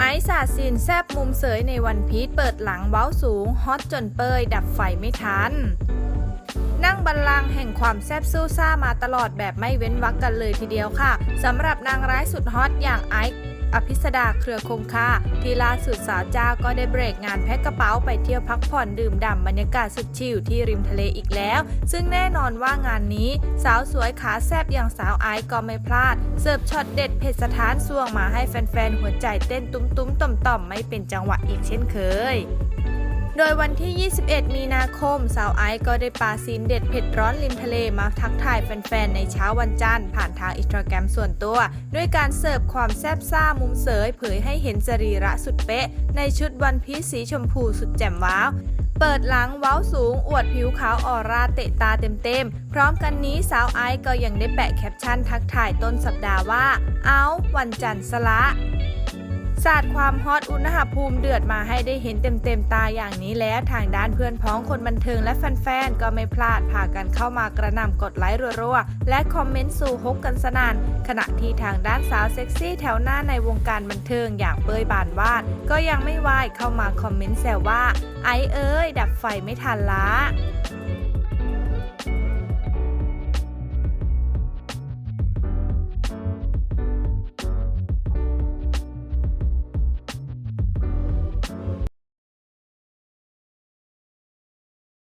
ไอซ์สาซินแซบมุมเสยในวันพีชเปิดหลังเว้าสูง ฮอตจนเปยดับไฟไม่ทัน นั่งบัลลังก์แห่งความแซบซู่ซ่ามาตลอดแบบไม่เว้นวรรคกันเลยทีเดียวค่ะสำหรับนางร้ายสุดฮอตอย่างไอซ์ อภิสดาเครือคงคาที่ล่าสุดสาวเจ้าก็ได้เบรกงานแพ็คกระเป๋าไปเที่ยวพักผ่อนดื่มด่ำบรรยากาศสุดชิลที่ริมทะเลอีกแล้ว ซึ่งแน่นอนว่างานนี้ สาวสวยขาแซบอย่างสาวไอซ์ก็ไม่พลาด เสิร์ฟช็อตเด็ดเผ็ดสถานส่วงมาให้แฟนๆหัวใจเต้นตุ้มๆต่อมๆไม่เป็นจังหวะอีกเช่นเคย โดยวันที่ 21 มีนาคม สาวไอซ์ก็ได้ปาซีนเด็ดเผ็ดร้อนริมทะเลมาทักทายแฟนๆ ในเช้าวันจันทร์ผ่านทางอินสตาแกรมส่วนตัว ด้วยการเสิร์ฟความแซ่บซ่ามุมเสยเผยให้เห็นสรีระสุดเป๊ะ ในชุดวันพีซสีชมพูสุดแจ่มว้าวเปิดหลังเว้าสูง อวดผิวขาวออร่าเตะตาเต็มๆ พร้อมกันนี้สาวไอซ์ก็ยังได้แปะแคปชั่นทักทายต้นสัปดาห์ว่า เอาวันจันทร์สละ สาดความฮอตอุณหภูมิเดือดมาให้ได้เห็นเต็มๆตาอย่างนี้แล้วทางด้านเพื่อนพ้องคนบันเทิงและแฟนๆก็ไม่พลาดพากันเข้ามากระหน่ำกดไลค์รัวๆและคอมเมนต์สู่ฮกกันสนานขณะที่ทางด้านสาวเซ็กซี่แถวหน้าในวงการบันเทิงอย่างเป้ยบานวาดก็ยังไม่วายเข้ามาคอมเมนต์แซวว่า ไอเอ้ยดับไฟไม่ทันละ